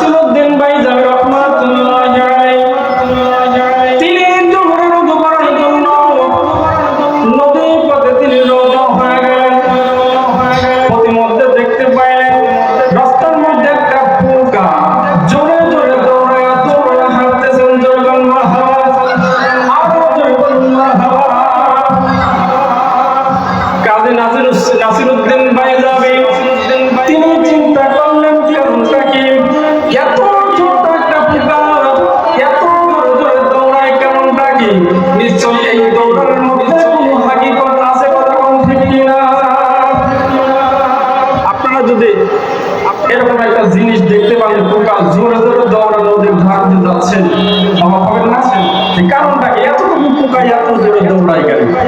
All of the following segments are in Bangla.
ছিল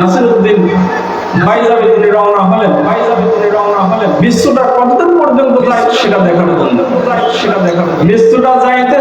নাসিরউদ্দিন বাইজাবিদ রওনা হলেন বাইজাবিদ রওনা হলেন। বিশ্বটা কতদূর পর্যন্ত যায় সেটা দেখার জন্য সেটা দেখার বিশ্বটা যাইতে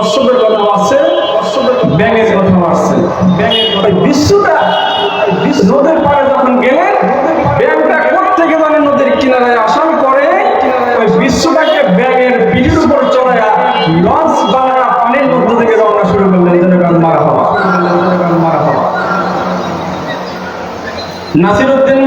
দর্শকের কথা আসছে ব্যাঙের কথা আসছে ব্যাঙের বিশ্বটা নদীর পাড়ে যখন গেলেন ব্যাংকটা থেকে মানে নদীর কিনারায় আসান করে বিশ্বটাকে ব্যাঙের পিঠের উপর চড়াইয়া লঞ্চ বাংলা পানির মধ্যে থেকে রওনা শুরু করলেন। এই জন্য মারা হওয়া। নাসির উদ্দিন